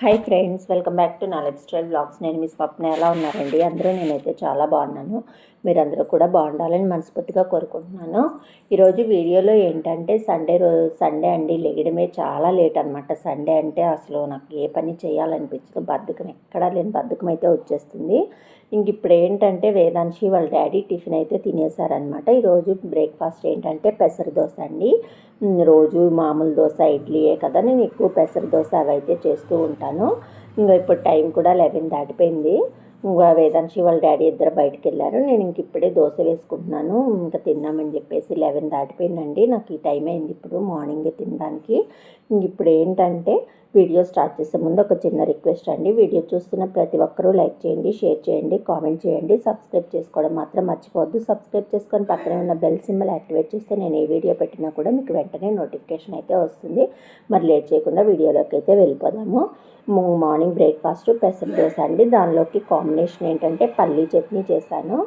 Hi friends welcome back to knowledge style blogs నేను మీ స్వప్న ఎలా ఉన్నారండి? అందరూ నేనైతే చాలా బాగున్నాను. మీరందరూ కూడా బాగుండాలని మనస్ఫూర్తిగా కోరుకుంటున్నాను. ఈరోజు వీడియోలో ఏంటంటే సండే రోజు సండే అండి. లెగడమే చాలా లేట్ అనమాట సండే అంటే అసలు నాకు ఏ పని చేయాలనిపించదు. బద్ధకం ఎక్కడా లేని బద్ధకం అయితే వచ్చేస్తుంది. ఇంక ఇప్పుడు ఏంటంటే వేదాంశి వాళ్ళ డాడీ టిఫిన్ అయితే తినేశారనమాట ఈరోజు బ్రేక్ఫాస్ట్ ఏంటంటే పెసర దోశ అండి. రోజు మామూలు దోశ ఇడ్లీయే కదా నేను ఎక్కువ పెసర దోశ అవి అయితే చేస్తూ ఉంటాను. ఇంకా ఇప్పుడు టైం కూడా లెవెన్ దాటిపోయింది. ఇంకా వేదాంశి వాళ్ళ డాడీ ఇద్దరు బయటకు వెళ్ళారు నేను ఇంక ఇప్పుడే దోశ వేసుకుంటున్నాను. ఇంకా తిన్నామని చెప్పేసి లెవెన్ దాటిపోయిందండి. నాకు ఈ టైం అయింది ఇప్పుడు మార్నింగే తినడానికి. ఇంక ఇప్పుడు ఏంటంటే వీడియో స్టార్ట్ చేసే ముందు ఒక చిన్న రిక్వెస్ట్ అండి. వీడియో చూస్తున్న ప్రతి ఒక్కరూ లైక్ చేయండి షేర్ చేయండి కామెంట్ చేయండి. సబ్స్క్రైబ్ చేసుకోవడం మాత్రం మర్చిపోవద్దు. సబ్స్క్రైబ్ చేసుకొని పక్కనే ఉన్న బెల్ సింబల్ యాక్టివేట్ చేస్తే నేను ఏ వీడియో పెట్టినా కూడా మీకు వెంటనే నోటిఫికేషన్ అయితే వస్తుంది. మరి లేట్ చేయకుండా వీడియోలోకి అయితే వెళ్ళిపోదాము. మార్నింగ్ బ్రేక్ఫాస్ట్ ప్రెసెంట్ దోశ అండి. దానిలోకి కాంబినేషన్ ఏంటంటే పల్లీ చట్నీ చేశాను.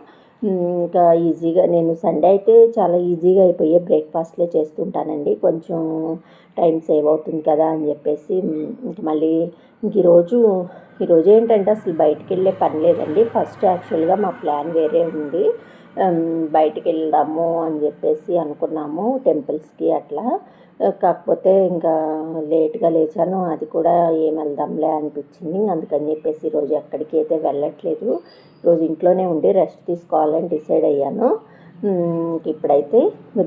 ఇంకా ఈజీగా నేను సండే అయితే చాలా ఈజీగా అయిపోయే బ్రేక్ఫాస్ట్లే చేస్తుంటానండి. కొంచెం టైం సేవ్ అవుతుంది కదా అని చెప్పేసి ఇంక మళ్ళీ ఇంక ఈరోజు ఈరోజు ఏంటంటే అసలు బయటికి వెళ్ళే పని లేదండి. ఫస్ట్ యాక్చువల్గా మా ప్లాన్ వేరే ఉంది. బయటికి వెళ్దాము అని చెప్పేసి అనుకున్నాము టెంపుల్స్కి అట్లా. కాకపోతే ఇంకా లేట్గా లేచాను అది కూడా ఏం వెళ్దాంలే అనిపించింది. అందుకని చెప్పేసి ఈరోజు ఎక్కడికి అయితే వెళ్ళట్లేదు. రోజు ఇంట్లోనే ఉండి రెస్ట్ తీసుకోవాలని డిసైడ్ అయ్యాను. ఇప్పుడైతే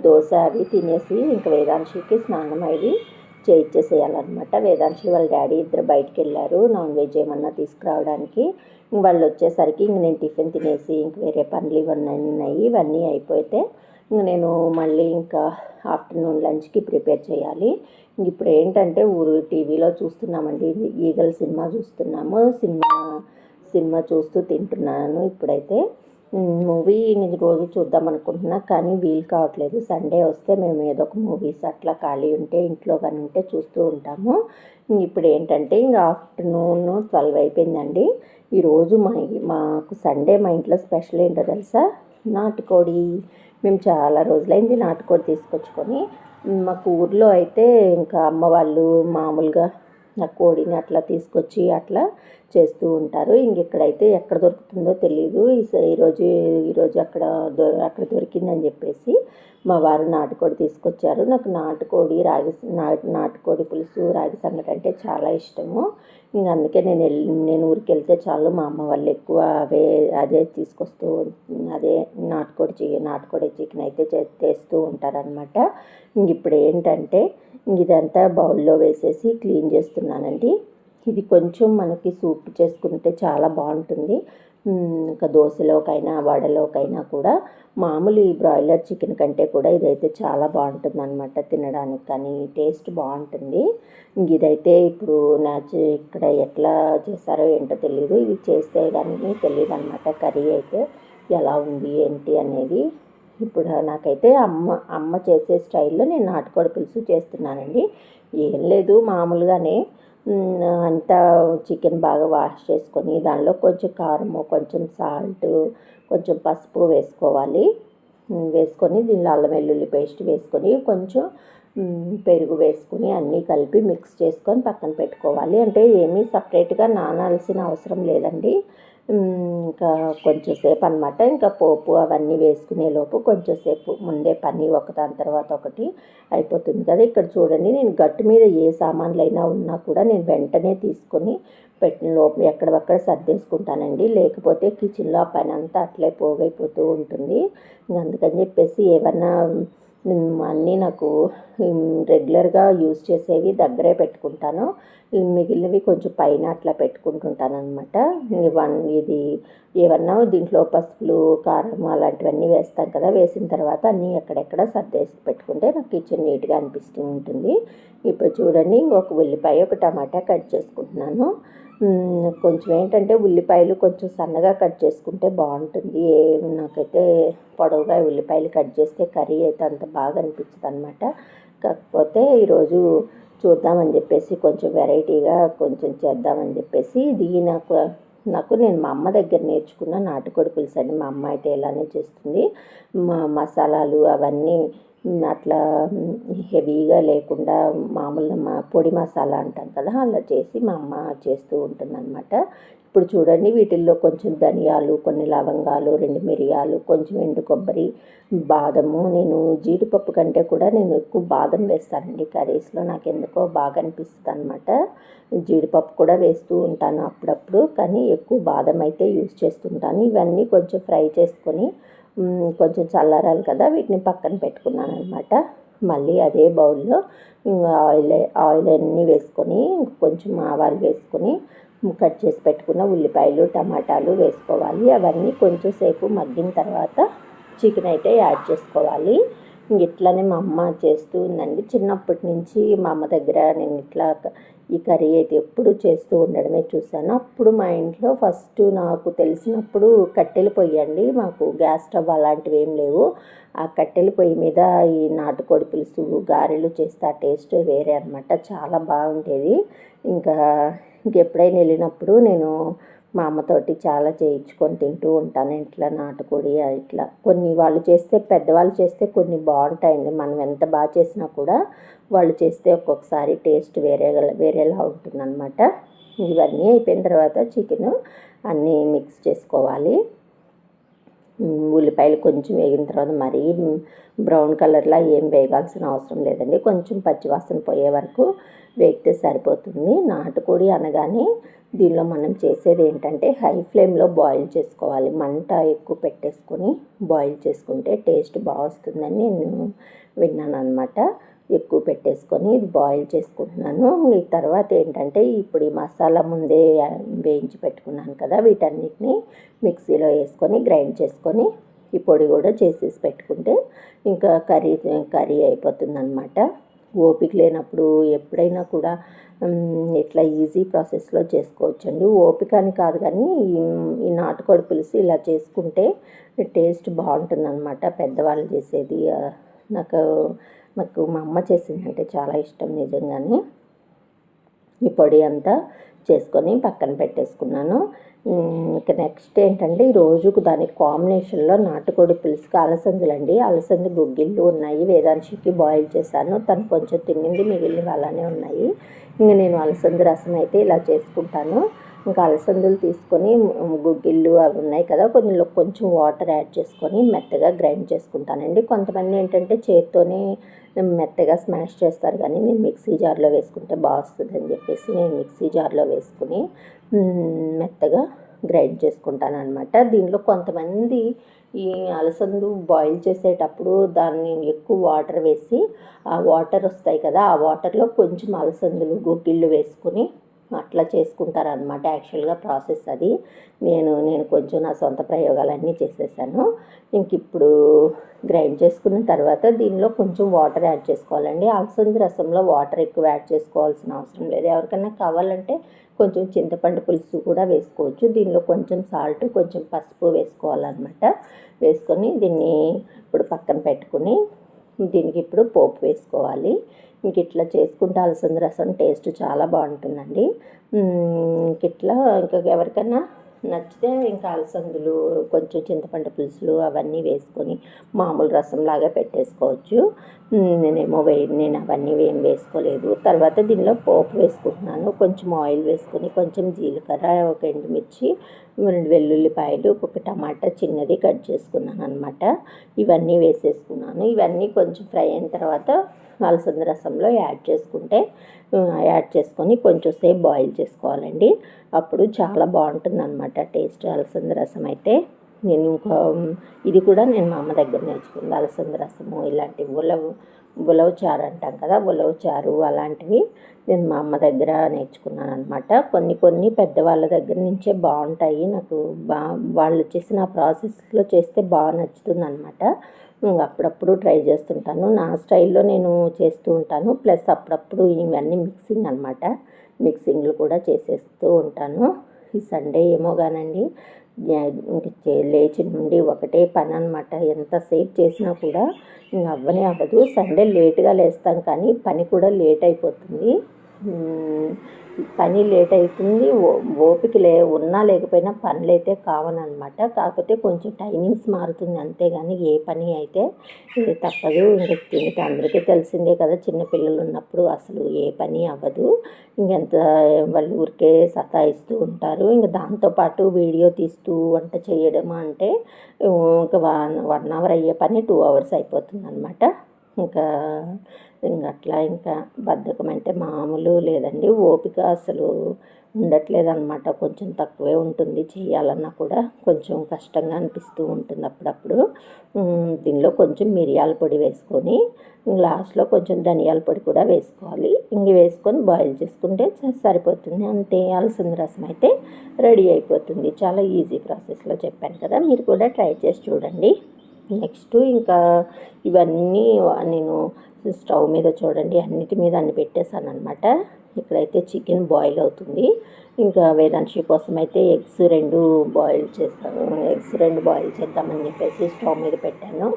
దోశ అవి తినేసి ఇంక వేదాంశికి స్నానం అయ్యి చేయించేసేయాలన్నమాట. వేదాంశి వాళ్ళ డాడీ ఇద్దరు బయటికి వెళ్ళారు నాన్ వెజ్ ఏమన్నా తీసుకురావడానికి. వాళ్ళు వచ్చేసరికి ఇంక నేను టిఫిన్ తినేసి ఇంక వేరే పనులు ఇవన్నీ ఉన్నాయి ఇవన్నీ అయిపోతే ఇంక నేను మళ్ళీ ఇంకా ఆఫ్టర్నూన్ లంచ్కి ప్రిపేర్ చేయాలి. ఇంక ఇప్పుడు ఏంటంటే ఊరు టీవీలో చూస్తున్నామండి. ఈగల్ సినిమా చూస్తున్నాము. సినిమా సినిమా చూస్తూ తింటున్నాను ఇప్పుడైతే. మూవీ నేను రోజు చూద్దాం అనుకుంటున్నా కానీ వీలు కావట్లేదు. సండే వస్తే మేము ఏదో ఒక మూవీస్ అట్లా ఖాళీ ఉంటే ఇంట్లో కానీ ఉంటే చూస్తూ ఉంటాము. ఇప్పుడు ఏంటంటే ఇంకా ఆఫ్టర్నూన్ ట్వెల్వ్ అయిపోయిందండి. ఈరోజు మా మాకు సండే మా ఇంట్లో స్పెషల్ ఏంటో తెలుసా? నాటుకోడి. మేము చాలా రోజులైంది నాటుకోడి తీసుకొచ్చుకొని మాకు ఊర్లో అయితే ఇంకా అమ్మ వాళ్ళు మామూలుగా ఆ కోడిని అట్లా తీసుకొచ్చి అట్లా చేస్తూ ఉంటారు. ఇంక ఇక్కడైతే ఎక్కడ దొరుకుతుందో తెలియదు ఈ- ఈరోజు ఈరోజు అక్కడ దొ అక్కడ దొరికిందని చెప్పేసి మా వారు నాటుకోడి తీసుకొచ్చారు. నాకు నాటుకోడి రాగి నాటు నాటుకోడి పులుసు రాగి సంగటి అంటే చాలా ఇష్టము. ఇంకా అందుకే నేను వెళ్ళి నేను ఊరికి వెళ్తే చాలు మా అమ్మ వాళ్ళు ఎక్కువ అవే అదే తీసుకొస్తూ అదే నాటుకోడి చికెన్ నాటుకోడి చికెన్ అయితే చేస్తూ ఉంటారనమాట ఇంక ఇప్పుడు ఏంటంటే ఇదంతా బౌల్లో వేసేసి క్లీన్ చేస్తున్నానండి. ఇది కొంచెం మనకి సూప్ చేసుకుంటే చాలా బాగుంటుంది. ఇంకా దోశలోకైనా వడలోకైనా కూడా మామూలు ఈ బ్రాయిలర్ చికెన్ కంటే కూడా ఇదైతే చాలా బాగుంటుంది అనమాట తినడానికి కానీ టేస్ట్ బాగుంటుంది. ఇదైతే ఇప్పుడు నాచు ఇక్కడ ఎట్లా చేస్తారో ఏంటో తెలియదు ఇది చేస్తే కానీ తెలియదు అనమాట కర్రీ అయితే ఎలా ఉంది ఏంటి అనేది. ఇప్పుడు నాకైతే అమ్మ అమ్మ చేసే స్టైల్లో నేను నాటుకోడి పులుసు చేస్తున్నానండి. ఏం లేదు మామూలుగానే అంతా చికెన్ బాగా వాష్ చేసుకొని దానిలో కొంచెం కారము కొంచెం సాల్ట్ కొంచెం పసుపు వేసుకోవాలి. వేసుకొని దీనిలో అల్లం వెల్లుల్లి పేస్ట్ వేసుకొని కొంచెం పెరుగు వేసుకొని అన్నీ కలిపి మిక్స్ చేసుకొని పక్కన పెట్టుకోవాలి. అంటే ఏమీ సపరేట్గా నానాల్సిన అవసరం లేదండి. ఇంకా కొంచెం సేపు అనమాట ఇంకా పోపు అవన్నీ వేసుకునే లోపు కొంచెం సేపు ముందే పని ఒకదాని తర్వాత ఒకటి అయిపోతుంది కదా. ఇక్కడ చూడండి నేను గట్టు మీద ఏ సామాన్లు అయినా ఉన్నా కూడా నేను వెంటనే తీసుకొని పెట్టిన లోపు ఎక్కడక్కడ సర్దేసుకుంటానండి. లేకపోతే కిచెన్లో ఆ పని అంతా అట్లే పోగైపోతూ ఉంటుంది. అందుకని చెప్పేసి ఏమన్నా అన్నీ నాకు రెగ్యులర్గా యూజ్ చేసేవి దగ్గరే పెట్టుకుంటాను. మిగిలినవి కొంచెం పైన అట్లా పెట్టుకుంటుంటాను అనమాట వన్ ఇది ఏమన్నా దీంట్లో పసుపులు కారం అలాంటివన్నీ వేస్తాం కదా వేసిన తర్వాత అన్నీ ఎక్కడెక్కడ సర్దేసి పెట్టుకుంటే నాకు కిచెన్ నీట్గా అనిపిస్తూ ఉంటుంది. ఇప్పుడు చూడండి ఇంకొక ఉల్లిపాయ ఒక టమాటా కట్ చేసుకుంటున్నాను. కొంచెం ఏంటంటే ఉల్లిపాయలు కొంచెం సన్నగా కట్ చేసుకుంటే బాగుంటుంది. ఏ- నాకైతే పొడవుగా ఉల్లిపాయలు కట్ చేస్తే కర్రీ అయితే అంత బాగా అనిపించదు అనమాట కాకపోతే ఈరోజు చూద్దామని చెప్పేసి కొంచెం వెరైటీగా కొంచెం చేద్దామని చెప్పేసి ఇది నాకు నాకు నేను మా అమ్మ దగ్గర నేర్చుకున్న నాటుకోడి పులుసు అండి మా అమ్మ అయితే ఇలానే చేస్తుంది. మా మసాలాలు అవన్నీ అట్లా హెవీగా లేకుండా మామూలు మా పొడి మసాలా అంటాం కదా అలా చేసి మా అమ్మ చేస్తూ ఉంటుందన్నమాట. ఇప్పుడు చూడండి వీటిల్లో కొంచెం ధనియాలు కొన్ని లవంగాలు రెండు మిరియాలు కొంచెం ఎండు కొబ్బరి బాదము. నేను జీడిపప్పు కంటే కూడా నేను ఎక్కువ బాదం వేస్తానండి. కర్రీస్లో నాకు ఎందుకో బాగా అనిపిస్తుంది అనమాట జీడిపప్పు కూడా వేస్తూ ఉంటాను అప్పుడప్పుడు కానీ ఎక్కువ బాదం అయితే యూజ్ చేస్తుంటాను. ఇవన్నీ కొంచెం ఫ్రై చేసుకొని కొంచెం చల్లారాలి కదా వీటిని పక్కన పెట్టుకున్నాను అనమాట మళ్ళీ అదే బౌల్లో ఇంకా ఆయిల్ ఆయిల్ అన్నీ వేసుకొని కొంచెం ఆవాలు వేసుకొని కట్ చేసి పెట్టుకున్న ఉల్లిపాయలు టమాటాలు వేసుకోవాలి. అవన్నీ కొంచెం సేపు మగ్గిన తర్వాత చికెన్ అయితే యాడ్ చేసుకోవాలి. ఇట్లానే మా అమ్మ చేస్తూ ఉందండి. చిన్నప్పటి నుంచి మా అమ్మ దగ్గర నేను ఇట్లా ఈ కర్రీ అయితే ఎప్పుడు చేస్తూ ఉండడమే చూశాను. అప్పుడు మా ఇంట్లో ఫస్ట్ నాకు తెలిసినప్పుడు కట్టెల పొయ్యి అండి. మాకు గ్యాస్ స్టవ్ అలాంటివి ఏం లేవు. ఆ కట్టెల పొయ్యి మీద ఈ నాటుకోడి పులుసు గారెలు చేస్తే ఆ టేస్ట్ వేరే అనమాట చాలా బాగుండేది. ఇంకా ఇంకెప్పుడైనా వెళ్ళినప్పుడు నేను మా అమ్మతోటి చాలా చేయించుకొని తింటూ ఉంటాను. ఇట్లా నాటుకోడి ఇట్లా. కొన్ని వాళ్ళు చేస్తే పెద్దవాళ్ళు చేస్తే కొన్ని బాగుంటాయండి. మనం ఎంత బాగా చేసినా కూడా వాళ్ళు చేస్తే ఒక్కొక్కసారి టేస్ట్ వేరే వేరేలా ఉంటుందన్నమాట. ఇవన్నీ అయిపోయిన తర్వాత చికెన్ అన్నీ మిక్స్ చేసుకోవాలి. ఉల్లిపాయలు కొంచెం వేగిన తర్వాత మరీ బ్రౌన్ కలర్లా ఏం వేగాల్సిన అవసరం లేదండి. కొంచెం పచ్చివాసన పోయే వరకు వేగితే సరిపోతుంది. నాటుకోడి అనగానే దీనిలో మనం చేసేది ఏంటంటే హై ఫ్లేమ్లో బాయిల్ చేసుకోవాలి. మంట ఎక్కువ పెట్టేసుకొని బాయిల్ చేసుకుంటే టేస్ట్ బాగా వస్తుందని నేను విన్నాను అనమాట ఎక్కువ పెట్టేసుకొని ఇది బాయిల్ చేసుకుంటున్నాను. ఈ తర్వాత ఏంటంటే ఇప్పుడు ఈ మసాలా ముందే వేయించి పెట్టుకున్నాను కదా వీటన్నిటిని మిక్సీలో వేసుకొని గ్రైండ్ చేసుకొని ఈ పొడి కూడా చేసేసి పెట్టుకుంటే ఇంకా కర్రీ కర్రీ అయిపోతుందన్నమాట. ఓపిక లేనప్పుడు ఎప్పుడైనా కూడా ఇట్లా ఈజీ ప్రాసెస్లో చేసుకోవచ్చండి. ఓపిక అని కాదు కానీ ఈ- నాటుకోడి పులుసు ఇలా చేసుకుంటే టేస్ట్ బాగుంటుంది అనమాట పెద్దవాళ్ళు చేసేది నాకు నాకు మా అమ్మ చేసిందంటే చాలా ఇష్టం నిజంగానే. ఈ పొడి అంతా చేసుకొని పక్కన పెట్టేసుకున్నాను. ఇక నెక్స్ట్ ఏంటంటే ఈ రోజుకు దానికి కాంబినేషన్లో నాటుకోడి పులుసుకి అలసందులండి. అలసంది గుగ్గిళ్ళు ఉన్నాయి. వేదాంశికి బాయిల్ చేశాను. తను కొంచెం తిన్నింది మిగిలినవి అలానే ఉన్నాయి. ఇంక నేను అలసంది రసం అయితే ఇలా చేసుకుంటాను. ఇంకా అలసందులు తీసుకొని గుగ్గిళ్ళు అవి ఉన్నాయి కదా కొంచెంలో కొంచెం వాటర్ యాడ్ చేసుకొని మెత్తగా గ్రైండ్ చేసుకుంటానండి. కొంతమంది ఏంటంటే చేత్తోనే మెత్తగా స్మాష్ చేస్తారు కానీ నేను మిక్సీ జార్లో వేసుకుంటే బాగుస్తుంది అని చెప్పేసి నేను మిక్సీ జార్లో వేసుకుని మెత్తగా గ్రైండ్ చేసుకుంటాను అనమాట దీనిలో కొంతమంది ఈ అలసందు బాయిల్ చేసేటప్పుడు దాన్ని ఎక్కువ వాటర్ వేసి ఆ వాటర్ వస్తాయి కదా ఆ వాటర్లో కొంచెం అలసందులు గుగ్గిళ్ళు వేసుకుని అట్లా చేసుకుంటారనమాట యాక్చువల్గా ప్రాసెస్ అది. నేను నేను కొంచెం నా సొంత ప్రయోగాలన్నీ చేసేసాను. ఇంక ఇప్పుడు గ్రైండ్ చేసుకున్న తర్వాత దీనిలో కొంచెం వాటర్ యాడ్ చేసుకోవాలండి. అలసంది రసంలో వాటర్ ఎక్కువ యాడ్ చేసుకోవాల్సిన అవసరం లేదు. ఎవరికైనా కావాలంటే కొంచెం చింతపండు పులుసు కూడా వేసుకోవచ్చు. దీనిలో కొంచెం సాల్ట్ కొంచెం పసుపు వేసుకోవాలన్నమాట. వేసుకొని దీన్ని ఇప్పుడు పక్కన పెట్టుకుని దీనికి ఇప్పుడు పోపు వేసుకోవాలి. ఇంక ఇట్లా చేసుకుంటే అలసంద రసం టేస్ట్ చాలా బాగుంటుందండి. ఇంక ఇట్లా ఇంకా ఎవరికైనా నచ్చితే ఇంకా అలసందులు కొంచెం చింతపండు పులుసులు అవన్నీ వేసుకొని మామూలు రసంలాగా పెట్టేసుకోవచ్చు. నేనేమో వే నేను అవన్నీ ఏం వేసుకోలేదు. తర్వాత దీనిలో పోపు వేసుకుంటున్నాను. కొంచెం ఆయిల్ వేసుకొని కొంచెం జీలకర్ర ఒక ఎండుమిర్చి రెండు వెల్లుల్లిపాయలు ఒక టమాటా చిన్నది కట్ చేసుకున్నాను అనమాట ఇవన్నీ వేసేసుకున్నాను. ఇవన్నీ కొంచెం ఫ్రై అయిన తర్వాత అలసంద రసంలో యాడ్ చేసుకుంటే యాడ్ చేసుకొని కొంచెం సేపు బాయిల్ చేసుకోవాలండి. అప్పుడు చాలా బాగుంటుంది అనమాట టేస్ట్ అలసంద రసం అయితే. నేను ఇంకా ఇది కూడా నేను మా అమ్మ దగ్గర నేర్చుకుంది. అలసంద రసము ఇలాంటి ఉలవ ఉలవ చారు అంటాం కదా ఉలవ చారు అలాంటివి నేను మా అమ్మ దగ్గర నేర్చుకున్నాను అనమాట కొన్ని కొన్ని పెద్దవాళ్ళ దగ్గర నుంచే బాగుంటాయి. నాకు బా వాళ్ళు చేసిన ప్రాసెస్లో చేస్తే బాగా నచ్చుతుంది అనమాట అప్పుడప్పుడు ట్రై చేస్తుంటాను. నా స్టైల్లో నేను చేస్తూ ఉంటాను. ప్లస్ అప్పుడప్పుడు ఇవన్నీ మిక్సింగ్ అనమాట మిక్సింగ్లు కూడా చేసేస్తూ ఉంటాను. ఈ సండే ఏమో కానండి చే- లేచి నుండి ఒకటే పని అనమాట ఎంతసేపు చేసినా కూడా ఇంక అవ్వనే అవ్వదు. సండే లేట్గా లేస్తాం కానీ పని కూడా లేట్ అయిపోతుంది. పని లేట్ అవుతుంది ఓపిక లే ఉన్నా లేకపోయినా పనులు అయితే కావనమాట కాకపోతే కొంచెం టైమింగ్స్ మారుతుంది అంతేగాని ఏ పని అయితే ఇది తప్పదు. ఇంకా ఇంకా అందరికీ తెలిసిందే కదా చిన్నపిల్లలు ఉన్నప్పుడు అసలు ఏ పని అవ్వదు. ఇంకెంత వాళ్ళు ఊరికే సతాయిస్తూ ఉంటారు. ఇంకా దాంతోపాటు వీడియో తీస్తూ వంట చేయడం అంటే ఇంకా వన్ వన్ అవర్ అయ్యే పని టూ అవర్స్ అయిపోతుంది అనమాట ఇంకా ఇంకా అట్లా ఇంకా బద్ధకం అంటే మామూలు లేదండి. ఓపిక అసలు ఉండట్లేదు అనమాట కొంచెం తక్కువే ఉంటుంది చేయాలన్నా కూడా. కొంచెం కష్టంగా అనిపిస్తూ ఉంటుంది అప్పుడప్పుడు. దీనిలో కొంచెం మిరియాల పొడి వేసుకొని లాస్ట్లో కొంచెం ధనియాల పొడి కూడా వేసుకోవాలి. ఇంగి వేసుకొని బాయిల్ చేసుకుంటే సరిపోతుంది. అంతే అలసంద రసం అయితే రెడీ అయిపోతుంది. చాలా ఈజీ ప్రాసెస్లో చెప్పాను కదా. మీరు కూడా ట్రై చేసి చూడండి. నెక్స్ట్ ఇంకా ఇవన్నీ నేను స్టవ్ మీద చూడండి అన్నిటి మీద అన్ని పెట్టేశాను అనమాట ఇక్కడైతే చికెన్ బాయిల్ అవుతుంది. ఇంకా వేదాంశి కోసం అయితే ఎగ్స్ రెండు బాయిల్ చేస్తాను. ఎగ్స్ రెండు బాయిల్ చేద్దామని చెప్పేసి స్టవ్ మీద పెట్టాను.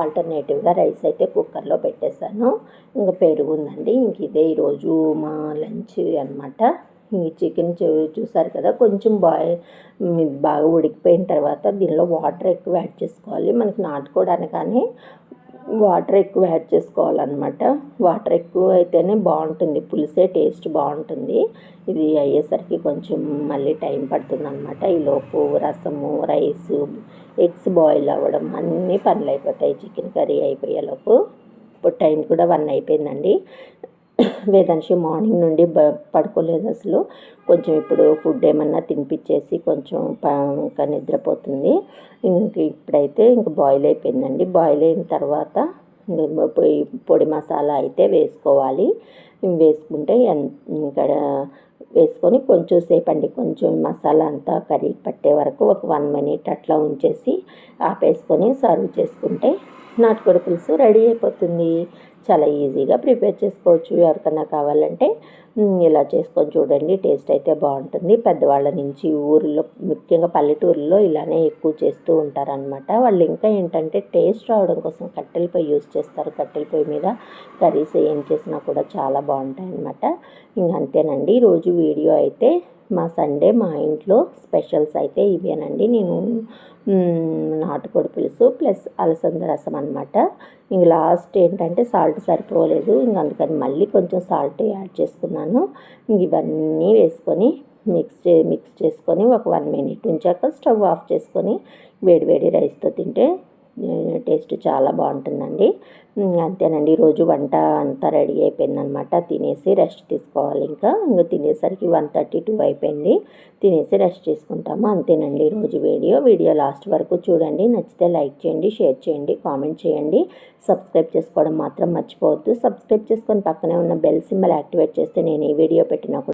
ఆల్టర్నేటివ్గా రైస్ అయితే కుక్కర్లో పెట్టేశాను. ఇంకా పెరుగు ఉందండి. ఇంక ఇదే ఈరోజు మా లంచ్ అనమాట ఈ చికెన్ చూసారు కదా కొంచెం బాయ్ బాగా ఉడికిపోయిన తర్వాత దీనిలో వాటర్ ఎక్కువ యాడ్ చేసుకోవాలి. మనకి నాటుకోవడానికనే వాటర్ ఎక్కువ యాడ్ చేసుకోవాలన్నమాట. వాటర్ ఎక్కువ అయితేనే బాగుంటుంది. పులిసే టేస్ట్ బాగుంటుంది. ఇది అయ్యేసరికి కొంచెం మళ్ళీ టైం పడుతుంది అనమాట ఈలోపు రసము రైస్ ఎగ్స్ బాయిల్ అవ్వడం అన్నీ పనులు అయిపోతాయి చికెన్ కర్రీ అయిపోయేలోపు. ఇప్పుడు టైం కూడా వన్ అయిపోయిందండి. వేదాంశి మార్నింగ్ నుండి బ పడుకోలేదు అసలు. కొంచెం ఇప్పుడు ఫుడ్ ఏమన్నా తినిపించేసి కొంచెం ప- ఇంకా నిద్రపోతుంది. ఇంక ఇప్పుడైతే ఇంక బాయిల్ అయిపోయిందండి. బాయిల్ అయిన తర్వాత పొయ్యి పొడి మసాలా అయితే వేసుకోవాలి. వేసుకుంటే ఇక్కడ ఇంకా వేసుకొని కొంచెం సేపు అండి కొంచెం మసాలా అంతా కర్రీ పట్టే వరకు ఒక వన్ మినిట్ అట్లా ఉంచేసి ఆపేసుకొని సర్వ్ చేసుకుంటే నాటుకోడి పులుసు రెడీ అయిపోతుంది. చాలా ఈజీగా ప్రిపేర్ చేసుకోవచ్చు. ఎవరికన్నా కావాలంటే ఇలా చేసుకొని చూడండి. టేస్ట్ అయితే బాగుంటుంది. పెద్దవాళ్ళ నుంచి ఊరిలో ముఖ్యంగా పల్లెటూరులో ఇలానే ఎక్కువ చేస్తూ ఉంటారనమాట వాళ్ళు ఇంకా ఏంటంటే టేస్ట్ రావడం కోసం కట్టెల పొయ్యి యూస్ చేస్తారు. కట్టెల పొయ్యి మీద కర్రీస్ ఏం చేసినా కూడా చాలా బాగుంటాయి అనమాట ఇంక అంతేనండి. రోజు వీడియో అయితే మా సండే మా ఇంట్లో స్పెషల్స్ అయితే ఇవేనండి. నేను నాటుకోడి పులుసు ప్లస్ అలసంద రసం అనమాట ఇంక లాస్ట్ ఏంటంటే సాల్ట్ సరిపోలేదు. ఇంక అందుకని మళ్ళీ కొంచెం సాల్ట్ యాడ్ చేసుకున్నాను. ఇంక ఇవన్నీ వేసుకొని మిక్స్ చే మిక్స్ చేసుకొని ఒక వన్ మినిట్ ఉంచాక స్టవ్ ఆఫ్ చేసుకొని వేడి వేడి రైస్తో తింటే టేస్ట్ చాలా బాగుంటుందండి. అంతేనండి. ఈరోజు వంట అంతా రెడీ అయిపోయిందనమాట. తినేసి రెస్ట్ తీసుకోవాలి ఇంకా. ఇంకా తినేసరికి వన్ థర్టీ టూ అయిపోయింది. తినేసి రెస్ట్ తీసుకుంటాము అంతేనండి ఈరోజు వీడియో. వీడియో లాస్ట్ వరకు చూడండి. నచ్చితే లైక్ చేయండి షేర్ చేయండి కామెంట్ చేయండి. సబ్స్క్రైబ్ చేసుకోవడం మాత్రం మర్చిపోవద్దు. సబ్స్క్రైబ్ చేసుకొని పక్కనే ఉన్న బెల్ సింబల్ యాక్టివేట్ చేస్తే నేను ఈ వీడియో పెట్టినప్పుడు